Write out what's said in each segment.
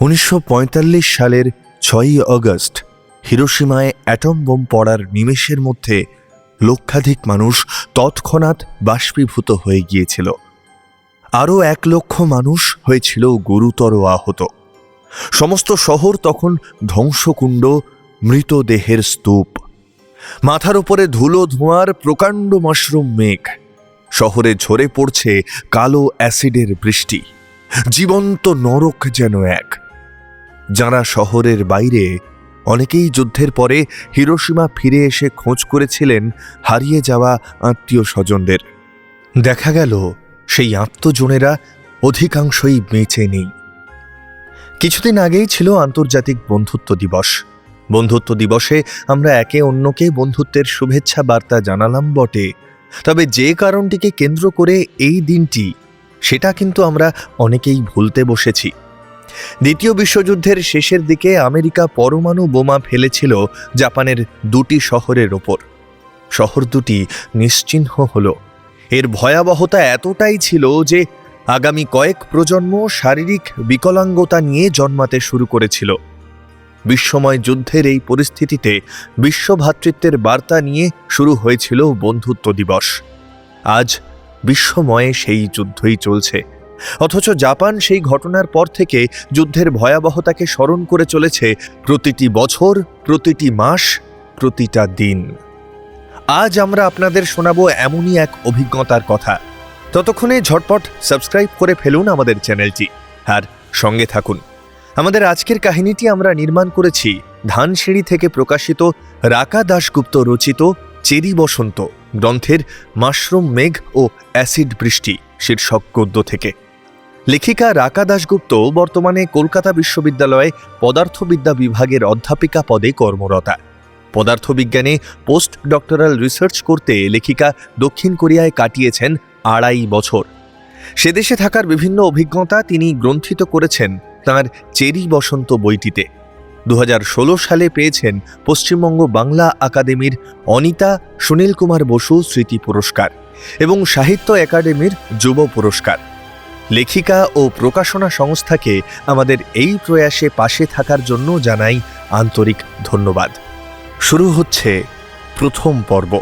উনিশশো পঁয়তাল্লিশ সালের ছয়ই অগস্ট হিরোসীমায় অ্যাটম বোম পড়ার নিমেষের মধ্যে লক্ষাধিক মানুষ তৎক্ষণাৎ বাষ্পীভূত হয়ে গিয়েছিল। আরও এক লক্ষ মানুষ হয়েছিল গুরুতর আহত। সমস্ত শহর তখন ধ্বংসকুণ্ড, মৃতদেহের স্তূপ। মাথার উপরে ধুলো ধোঁয়ার প্রকাণ্ড মাশরুম মেঘ। শহরে ঝরে পড়ছে কালো অ্যাসিডের বৃষ্টি। জীবন্ত নরক যেন এক। যারা শহরের বাইরে, অনেকেই যুদ্ধের পরে হিরোসীমা ফিরে এসে খোঁজ করেছিলেন হারিয়ে যাওয়া আত্মীয় স্বজনদের। দেখা গেল, সেই আত্মজনেরা অধিকাংশই বেঁচে নেই। কিছুদিন আগেই ছিল আন্তর্জাতিক বন্ধুত্ব দিবস। বন্ধুত্ব দিবসে আমরা একে অন্যকে বন্ধুত্বের শুভেচ্ছা বার্তা জানালাম বটে। তবে যে কারণটিকে কেন্দ্র করে এই দিনটি, সেটা কিন্তু আমরা অনেকেই ভুলতে বসেছি। দ্বিতীয় বিশ্বযুদ্ধের শেষের দিকে আমেরিকা পরমাণু বোমা ফেলেছিল জাপানের দুটি শহরের ওপর। শহর দুটি নিশ্চিহ্ন হল। এর ভয়াবহতা এতটাই ছিল যে আগামী কয়েক প্রজন্ম শারীরিক বিকলাঙ্গতা নিয়ে জন্মাতে শুরু করেছিল। বিশ্বময় যুদ্ধের এই পরিস্থিতিতে বিশ্বভ্রাতৃত্বের বার্তা নিয়ে শুরু হয়েছিল বন্ধুত্ব দিবস। আজ বিশ্বময়ে সেই যুদ্ধই চলছে। অথচ জাপান সেই ঘটনার পর থেকে যুদ্ধের ভয়াবহতাকে স্মরণ করে চলেছে প্রতিটি বছর, প্রতিটি মাস, প্রতিটা দিন। আজ আমরা আপনাদের শোনাবো এমনই এক অভিজ্ঞতার কথা। ততক্ষণে ঝটপট সাবস্ক্রাইব করে ফেলুন আমাদের চ্যানেলটি। আর সঙ্গে থাকুন। আমাদের আজকের কাহিনীটি আমরা নির্মাণ করেছি ধানসিঁড়ি থেকে প্রকাশিত রাকা দাশগুপ্ত রচিত চেরি বসন্ত, গ্রন্থের মাশরুম মেঘ ও অ্যাসিড বৃষ্টি, শীর্ষক গদ্য থেকে। লেখিকা রাকা দাশগুপ্ত বর্তমানে কলকাতা বিশ্ববিদ্যালয়ে পদার্থবিদ্যা বিভাগের অধ্যাপিকা পদে কর্মরতা। পদার্থবিজ্ঞানে পোস্ট ডক্টরাল রিসার্চ করতে লেখিকা দক্ষিণ কোরিয়ায় কাটিয়েছেন আড়াই বছর। সে দেশে থাকার বিভিন্ন অভিজ্ঞতা তিনি গ্রন্থিত করেছেন তাঁর চেরি বসন্ত বইটিতে। দু হাজার ষোলো সালে পেয়েছেন পশ্চিমবঙ্গ বাংলা একাডেমির অনিতা সুনীল কুমার বসু স্মৃতি পুরস্কার এবং সাহিত্য একাডেমির যুব পুরস্কার। লেখিকা ও প্রকাশনা সংস্থাকে আমাদের এই প্রয়াসে পাশে থাকার জন্য জানাই আন্তরিক ধন্যবাদ। শুরু হচ্ছে প্রথম পর্ব।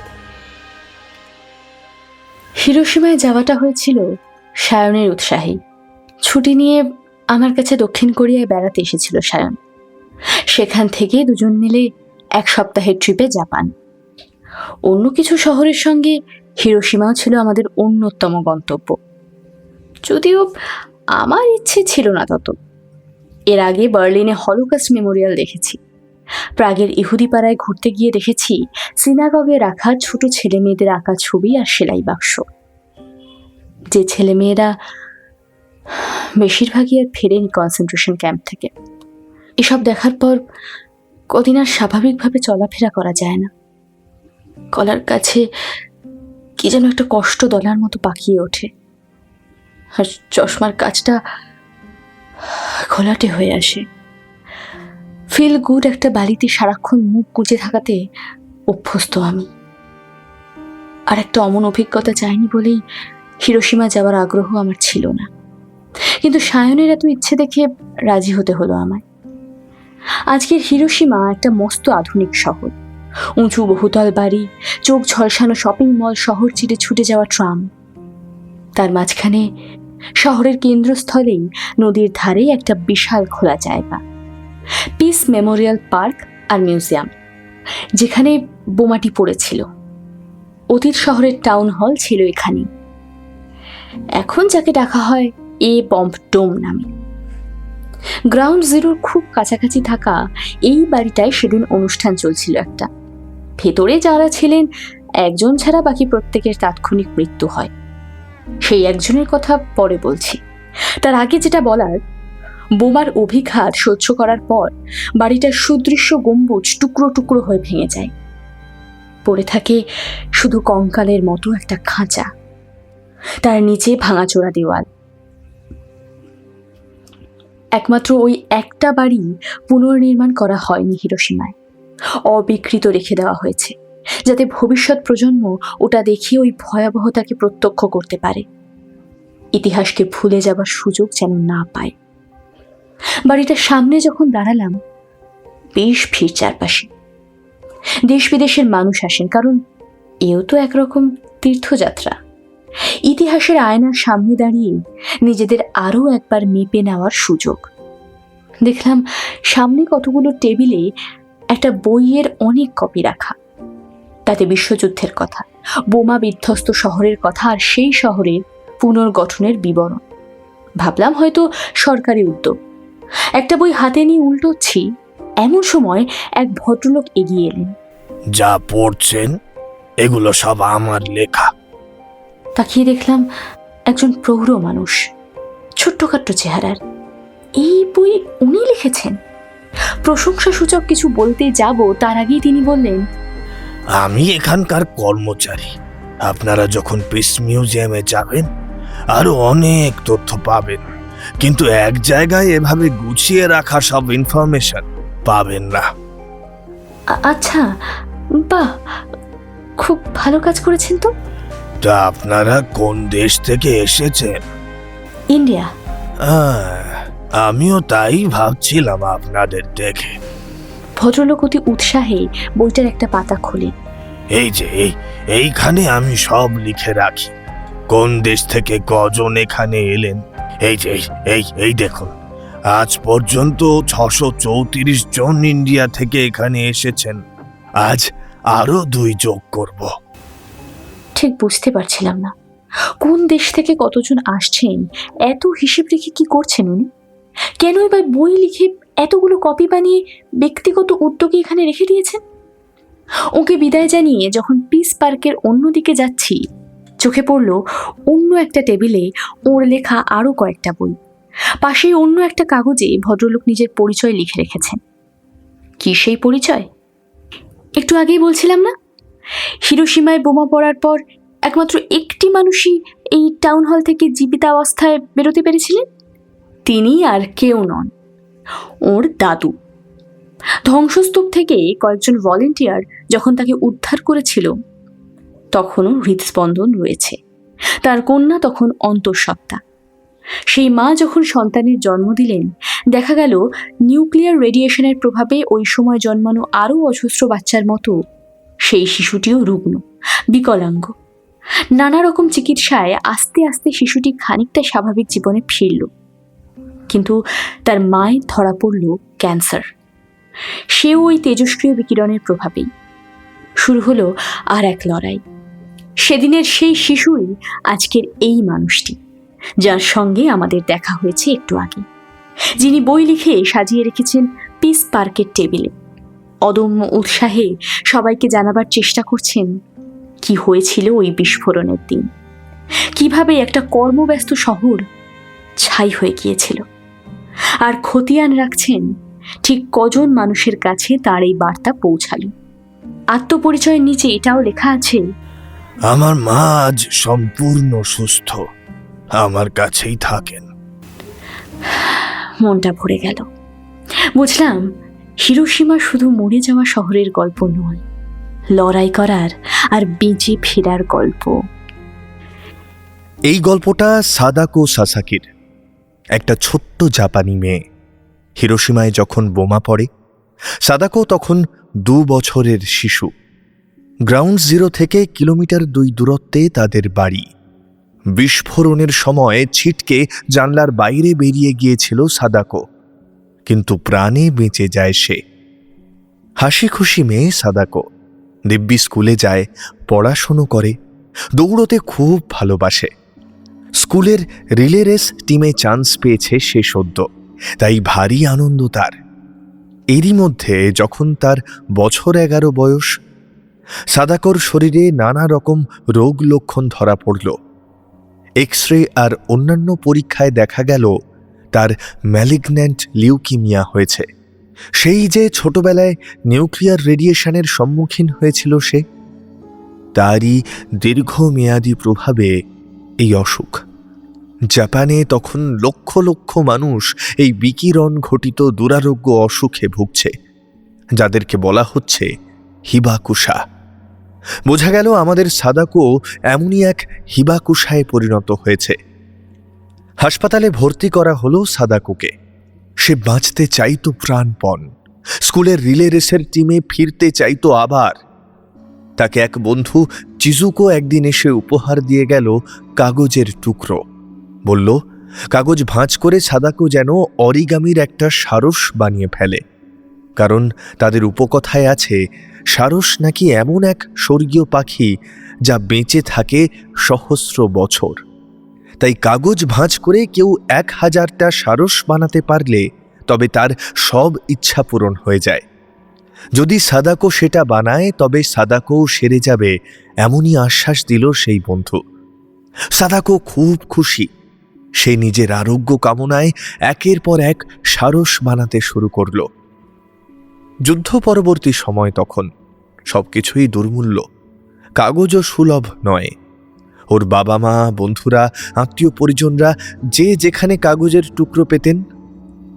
হিরোসীমায় যাওয়াটা হয়েছিল সায়নের উৎসাহী। ছুটি নিয়ে আমার কাছে দক্ষিণ কোরিয়ায় বেড়াতে এসেছিল সায়ন। সেখান থেকে দুজন মিলে এক সপ্তাহের ট্রিপে জাপান। অন্য কিছু শহরের সঙ্গে হিরোসীমাও ছিল আমাদের অন্যতম গন্তব্য। যদিও আমার ইচ্ছে ছিল না তত। এর আগে বার্লিনে হলোকাস্ট মেমোরিয়াল দেখেছি। প্রাগের ইহুদি পাড়ায় ঘুরতে গিয়ে দেখেছি, সিনাগগে রাখা ছোট ছেলে মেয়েদের আঁকা ছবি আর সেলাই বাক্স। যে ছেলেমেয়েরা বেশিরভাগই আর ফেরেনি কনসেন্ট্রেশন ক্যাম্প থেকে। এসব দেখার পর কদিন আর স্বাভাবিকভাবে চলাফেরা করা যায় না। গলার কাছে কি যেন একটা কষ্ট দলার মতো পাকিয়ে ওঠে। আর চশমার কাজটা ঘোলাটে হয়ে আসে। ফিল গুড একটা বাড়িতে সারাক্ষণ মুখ গুজে থাকাতে অভ্যস্ত আমি। আর একটা অমন অভিজ্ঞতা চাইনি বলেই হিরোসীমা যাওয়ার আগ্রহ আমার ছিল না। কিন্তু সায়নের এত ইচ্ছে দেখে রাজি হতে হলো আমায়। আজকের হিরোসীমা একটা মস্ত আধুনিক শহর। উঁচু বহুতল বাড়ি, চোখ ঝলসানো শপিং মল শহর চিরে ছুটে যাওয়া ট্রাম তার মাঝখানে শহরের কেন্দ্রস্থলেই নদীর ধারেই একটা বিশাল খোলা জায়গা। পিস মেমোরিয়াল পার্ক আর মিউজিয়াম যেখানে বোমাটি পড়েছিল। অতীত শহরের টাউন হল ছিল এখানে এখন যাকে ডাকা হয় এ বম্ব ডোম নামে। গ্রাউন্ড জিরোর খুব কাছাকাছি থাকা এই বাড়িটায় সেদিন অনুষ্ঠান চলছিল একটা। ভেতরে যারা ছিলেন, একজন ছাড়া বাকি প্রত্যেকের তাৎক্ষণিক মৃত্যু হয়। সেই একজনের কথা পরে বলছি। তার আগে যেটা বলার, বোমার অভিঘাত সহ্য করার পর বাড়িটার সুদৃশ্য গম্বুজ টুকরো টুকরো হয়ে ভেঙে যায়। পড়ে থাকে শুধু কঙ্কালের মতো একটা খাঁচা, তার নিচে ভাঙাচোরা দেওয়াল। একমাত্র ওই একটা বাড়ি পুনর্নির্মাণ করা হয়নি হিরোসীমায়। অবিকৃত রেখে দেওয়া হয়েছে। যাতে ভবিষ্যৎ প্রজন্ম ওটা দেখিয়ে ওই ভয়াবহতাকে প্রত্যক্ষ করতে পারে। ইতিহাসকে ভুলে যাবার সুযোগ যেন না পায়। বাড়িটার সামনে যখন দাঁড়ালাম, বেশ ভিড় চারপাশে। দেশ বিদেশের মানুষ আসেন, কারণ এও তো একরকম তীর্থযাত্রা। ইতিহাসের আয়নার সামনে দাঁড়িয়ে নিজেদের আরও একবার মেপে নেওয়ার সুযোগ। দেখলাম সামনে কতগুলো টেবিলে একটা বইয়ের অনেক কপি রাখা। তাতে বিশ্বযুদ্ধের কথা বোমা বিধ্বস্ত শহরের কথা আর সেই শহরের পুনর্গঠনের বিবরণ। ভাবলাম হয়তো সরকারি উদ্যোগ। একটা বই হাতে নিয়ে উল্টোচ্ছি এমন সময় এক ভদ্রলোক এগিয়ে এলেন। যা পড়ছেন এগুলো সব আমার লেখা। তাকিয়ে দেখলাম একজন প্রৌঢ় মানুষ ছোট্টখাট্ট চেহারার। এই বই উনি লিখেছেন। প্রশংসাসূচক কিছু বলতে যাব তার আগেই তিনি বললেন আমি এখানকার কর্মচারী। আপনারা যখন পিস মিউজিয়ামে যাবেন আরও অনেক তথ্য পাবেন। কিন্তু এক জায়গায় এভাবে গুছিয়ে রাখা সব ইনফরমেশন পাবেন না। আচ্ছা বাহ! খুব ভালো কাজ করেছেন তো। তা আপনারা কোন দেশ থেকে এসেছেন? ইন্ডিয়া। আমিও তাই ভাবছিলাম আপনাদের দেখে। ভদ্রলোক অতি উৎসাহে বইটার একটা পাতা খোলে। এই যে এই এইখানে আমি সব লিখে রাখি। কোন দেশ থেকে কজন এখানে এলেন? এই যে এই- এই এই দেখুন। আজ পর্যন্ত ছশো চৌত্রিশ জন ইন্ডিয়া থেকে এখানে এসেছেন। আজ আরও দুই যোগ করব। ঠিক বুঝতে পারছিলাম না। কোন দেশ থেকে কতজন আসছেন? এত হিসেব রেখে কি করছেন উনি? কেন এবার বই লিখে এতগুলো কপি বানিয়ে ব্যক্তিগত উদ্যোগে এখানে রেখে দিয়েছেন? ওকে বিদায় জানিয়ে যখন পিস পার্কের অন্যদিকে যাচ্ছি, চোখে পড়ল অন্য একটা টেবিলে ওর লেখা আরও কয়েকটা বই। পাশে অন্য একটা কাগজে ভদ্রলোক নিজের পরিচয় লিখে রেখেছেন। কি সেই পরিচয়? একটু আগেই বলছিলাম না? হিরোসীমায় বোমা পড়ার পর একমাত্র একটি মানুষই এই টাউন হল থেকে জীবিত অবস্থায় বেরোতে পেরেছিলেন? তিনি আর কেউ নন। ওর দাদু। ধ্বংসস্তূপ থেকে কয়েকজন ভলেন্টিয়ার যখন তাকে উদ্ধার করেছিল, তখনও হৃদস্পন্দন রয়েছে। তার কন্যা তখন অন্তঃসত্ত্বা। সেই মা যখন সন্তানের জন্ম দিলেন, দেখা গেল নিউক্লিয়ার রেডিয়েশনের প্রভাবে ওই সময় জন্মানো আরও অজস্র বাচ্চার মতো সেই শিশুটিও রুগ্ন, বিকলাঙ্গ। নানা রকম চিকিৎসায় আস্তে আস্তে শিশুটি খানিকটা স্বাভাবিক জীবনে ফিরল। কিন্তু তার মায়ের ধরা পড়ল ক্যান্সার। সেও ওই তেজস্ক্রিয় বিকিরণের প্রভাবেই। শুরু হলো আর এক লড়াই। সেদিনের সেই শিশুই আজকের এই মানুষটি, যার সঙ্গে আমাদের দেখা হয়েছে একটু আগে। যিনি বই লিখে সাজিয়ে রেখেছেন পিস পার্কের টেবিলে। অদম্য উৎসাহে সবাইকে জানাবার চেষ্টা করছেন, কি হয়েছিল ওই বিস্ফোরণের দিন? কীভাবে একটা কর্মব্যস্ত শহর ছাই হয়ে গিয়েছিল? আর খতিয়ান রাখছেন ঠিক কজন মানুষের কাছে তার এই বার্তা পৌঁছালো। আত্মপরিচয়ের নিচে এটাও লেখা আছে আমার মা আজ সম্পূর্ণ সুস্থ আমার কাছেই থাকেন। মনটা ভরে গেল। বুঝলাম হিরোসীমা শুধু মরে যাওয়া শহরের গল্প নয় লড়াই করার আর বেঁচে ফেরার গল্প। এই গল্পটা সাদাকো সাসাকির। একটা ছোট্ট জাপানি মেয়ে। হিরোসীমায় যখন বোমা পড়ে, সাদাকো তখন দু বছরের শিশু। গ্রাউন্ড জিরো থেকে কিলোমিটার দুই দূরত্বে তাদের বাড়ি। বিস্ফোরণের সময় ছিটকে জানলার বাইরে বেরিয়ে গিয়েছিল সাদাকো। কিন্তু প্রাণে বেঁচে যায় সে। হাসি খুশি মেয়ে সাদাকো। দিব্যি স্কুলে যায়, পড়াশুনো করে, দৌড়তে খুব ভালোবাসে। স্কুলের রিলে রেস টিমে চান্স পেয়েছে সে সদ্য। তাই ভারী আনন্দ তার। এরই মধ্যে যখন তার বছর এগারো বয়স, সাদাকর শরীরে নানা রকম রোগ লক্ষণ ধরা পড়ল। এক্স রে আর অন্যান্য পরীক্ষায় দেখা গেল, তার ম্যালিগন্যান্ট লিউকিমিয়া হয়েছে। সেই যে ছোটবেলায় নিউক্লিয়ার রেডিয়েশনের সম্মুখীন হয়েছিল সে, তারই দীর্ঘমেয়াদী প্রভাবে এই অসুখ। জাপানে তখন লক্ষ লক্ষ মানুষ এই বিকিরণ ঘটিত দুরারোগ্য অসুখে ভুগছে, যাদেরকে বলা হচ্ছে হিবাকুশা বোঝা গেল আমাদের সাদাকো এমনই এক হিবাকুশায় পরিণত হয়েছে। হাসপাতালে ভর্তি করা হলো সাদাকোকে। সে বাঁচতে চাইতো প্রাণপণ। স্কুলের রিলে রেসের টিমে ফিরতে চাইতো আবার। তাকে এক বন্ধু চিজুকো একদিন এসে উপহার দিয়ে গেল কাগজের টুকরো। বলল, কাগজ ভাঁজ করে সাদাকো যেন অরিগামির একটা সারস বানিয়ে ফেলে। কারণ তাদের উপকথায় আছে, সারস নাকি এমন এক স্বর্গীয় পাখি যা বেঁচে থাকে সহস্র বছর। তাই কাগজ ভাঁজ করে কেউ এক হাজারটা সারস বানাতে পারলে তবে তার সব ইচ্ছা পূরণ হয়ে যায়। যদি সাদাকো সেটা বানায়, তবে সাদাকোও সেরে যাবে, এমনই আশ্বাস দিল সেই বন্ধু। সাদাকো খুব খুশি। সে নিজের আরোগ্য কামনায় একের পর এক সারস বানাতে শুরু করল। যুদ্ধ পরবর্তী সময় তখন সবকিছুই দুর্মূল্য। কাগজও সুলভ নয়। ওর বাবা মা বন্ধুরা, আত্মীয় পরিজনরা যে যেখানে কাগজের টুকরো পেতেন,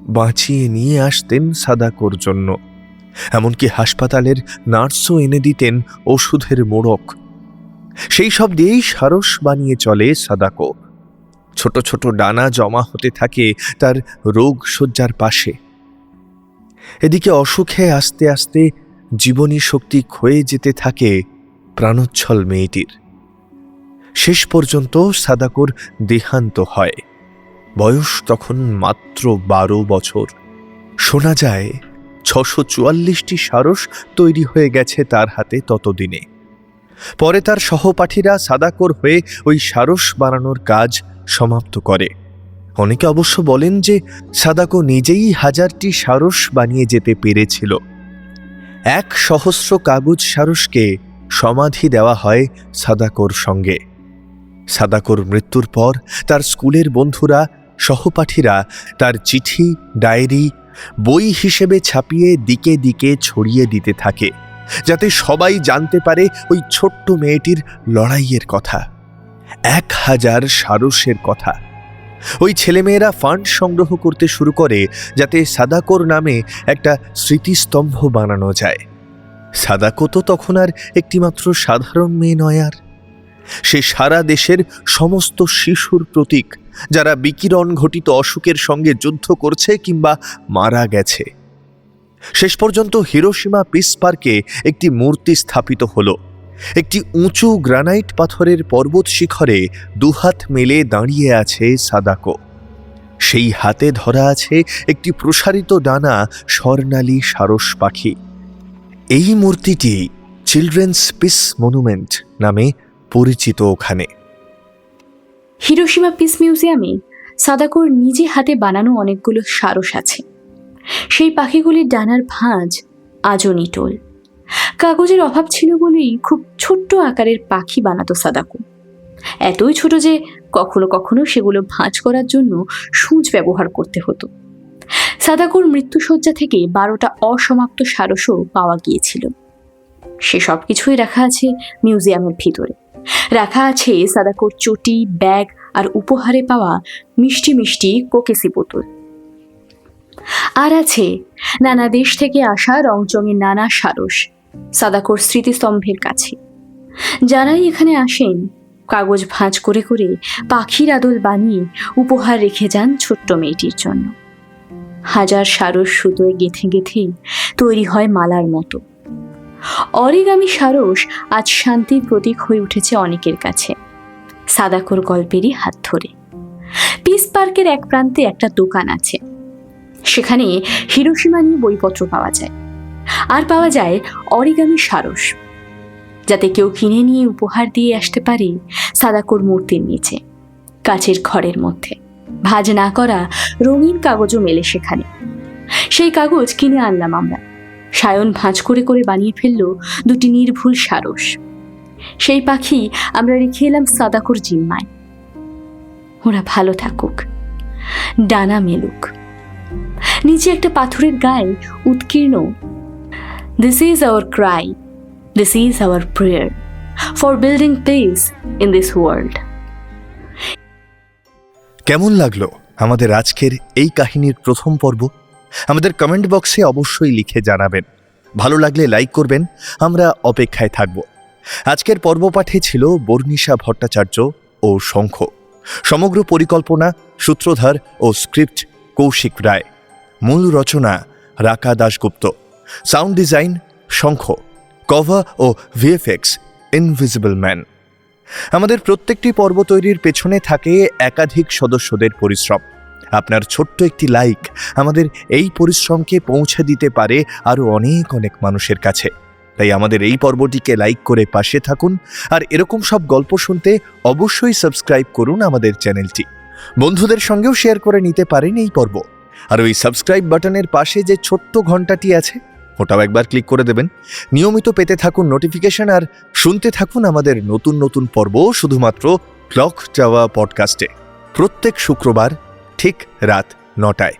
বাঁচিয়ে নিয়ে আসতেন সাদাকোর জন্য। এমনকি হাসপাতালের নার্সও এনে দিতেন ওষুধের মোড়ক। সেই সব দিয়েই সারস বানিয়ে চলে সাদাকো। ছোট ছোট ডানা জমা হতে থাকে তার রোগ শয্যার পাশে। এদিকে অসুখে আস্তে আস্তে জীবনী শক্তি ক্ষয়ে যেতে থাকে প্রাণোচ্ছল মেয়েটির। শেষ পর্যন্ত সাদাকোর দেহান্ত হয়। বয়স তখন মাত্র বারো বছর। শোনা যায় ছশো চুয়াল্লিশটি সারস তৈরি হয়ে গেছে তার হাতে ততদিনে। পরে তার সহপাঠীরা সাদাকোর হয়ে ওই সারস বানানোর কাজ সমাপ্ত করে। অনেকে অবশ্য বলেন যে সাদাকো নিজেই হাজারটি সারস বানিয়ে যেতে পেরেছিল। এক সহস্র কাগজ সারসকে সমাধি দেওয়া হয় সাদাকোর সঙ্গে। সাদাকোর মৃত্যুর পর তার স্কুলের বন্ধুরা, সহপাঠীরা তার চিঠি, ডায়েরি বই হিসেবে ছাপিয়ে দিকে দিকে ছড়িয়ে দিতে থাকে, যাতে সবাই জানতে পারে ওই ছোট্ট মেয়েটির লড়াইয়ের কথা। এক হাজার সারসের কথা। ওই ছেলেমেয়েরা ফান্ড সংগ্রহ করতে শুরু করে, যাতে সাদাকোর নামে একটা স্মৃতিস্তম্ভ বানানো যায়। সাদাকো তো তখন আর একটিমাত্র সাধারণ মেয়ে নয় আর। সে সারা দেশের সমস্ত শিশুর প্রতীক, যারা বিকিরণ ঘটিত অসুখের সঙ্গে যুদ্ধ করছে কিংবা মারা গেছে। শেষ পর্যন্ত হিরোসীমা পিস পার্কে একটি মূর্তি স্থাপিত হলো। একটি উঁচু গ্রানাইট পাথরের পর্বত শিখরে দুহাত মেলে দাঁড়িয়ে আছে সাদাকো। সেই হাতে ধরা আছে একটি প্রসারিত ডানা স্বর্ণালী সারস পাখি। এই মূর্তিটি চিলড্রেন্স পিস মনুমেন্ট নামে পরিচিত ওখানে। হিরোশিমা পিস মিউজিয়ামে সাদাকোর নিজে হাতে বানানো অনেকগুলো সারস আছে। সেই পাখিগুলির ডানার ভাঁজ আজও নিটোল। কাগজের অভাব ছিল বলেই খুব ছোট্ট আকারের পাখি বানাতো সাদাকো। এতই ছোট যে কখনো কখনো সেগুলো ভাঁজ করার জন্য সূচ ব্যবহার করতে হতো। সাদাকোর মৃত্যুসজ্জা থেকে বারোটা অসমাপ্ত সারসও পাওয়া গিয়েছিল। সে সব কিছুই রাখা আছে মিউজিয়ামের ভিতরে। রাখা আছে সাদাকোর চটি, ব্যাগ আর উপহারে পাওয়া মিষ্টি মিষ্টি কোকেসি বোতল। আর আছে নানা দেশ থেকে আসা রংচঙের নানা সারস সাদাকোর স্মৃতিস্তম্ভের কাছে। যারাই এখানে আসেন, কাগজ ভাঁজ করে করে পাখির আদল বানিয়ে উপহার রেখে যান ছোট্ট মেয়েটির জন্য। হাজার সারস সুতোয় গেঁথে গেঁথে তৈরি হয় মালার মতো। অরিগামী সারস আজ শান্তির প্রতীক হয়ে উঠেছে অনেকের কাছে। সাদাকোর গল্পেরই হাত ধরে। পিস পার্কের এক প্রান্তে একটা দোকান আছে। সেখানে হিরোসীমা নিয়ে বইপত্র পাওয়া যায়। আর পাওয়া যায় অরিগামী সারস। যাতে কেউ কিনে নিয়ে উপহার দিয়ে আসতে পারে সাদাকোর মূর্তির নিচে কাচের ঘরের মধ্যে। ভাজ না করা রঙিন কাগজও মেলে সেখানে। সেই কাগজ কিনে আনলাম আমরা। সায়ন ভাঁজ করে করে বানিয়ে ফেলল দুটি নির্ভুল সারস। সেই পাখি আমরা রেখে এলাম সাদাকোর জিম্মায়। ওরা ভালো থাকুক। ডানা মেলুক। নিচে একটা পাথরের গায়ে উৎকীর্ণ this is our cry this is our prayer for building peace in this world কেমন লাগল আমাদের আজকের এই কাহিনীর প্রথম পর্ব? আমাদের কমেন্ট বক্সে অবশ্যই লিখে জানাবেন। ভালো লাগলে লাইক করবেন, আমরা অপেক্ষায় থাকব। আজকের পর্ব পাঠে ছিল বর্ণিশা ভট্টাচার্য ও শঙ্খ। সমগ্র পরিকল্পনা, সূত্রধার ও স্ক্রিপ্ট কৌশিক রায়। মূল রচনা Raka Dasgupta. Sound design Shankha. Cover ও ভিএফএক্স ইনভিজিবল ম্যান আমাদের প্রত্যেকটি পর্ব তৈরির পেছনে থাকে একাধিক সদস্যদের পরিশ্রম। আপনার ছোট্ট একটি লাইক আমাদের এই পরিশ্রমকে পৌঁছে দিতে পারে আরও অনেক অনেক মানুষের কাছে। তাই আমাদের এই পর্বটিকে লাইক করে পাশে থাকুন আর এরকম সব গল্প শুনতে অবশ্যই সাবস্ক্রাইব করুন আমাদের চ্যানেলটি। বন্ধুদের সঙ্গেও শেয়ার করে নিতে পারেন এই পর্ব। আর ওই সাবস্ক্রাইব বাটনের পাশে যে ছোট্ট ঘন্টাটি আছে, ওটাও একবার ক্লিক করে দেবেন। নিয়মিত পেতে থাকুন নোটিফিকেশন আর শুনতে থাকুন আমাদের নতুন নতুন পর্ব শুধুমাত্র ক্লক যাওয়া পডকাস্টে। প্রত্যেক শুক্রবার ঠিক রাত নটায়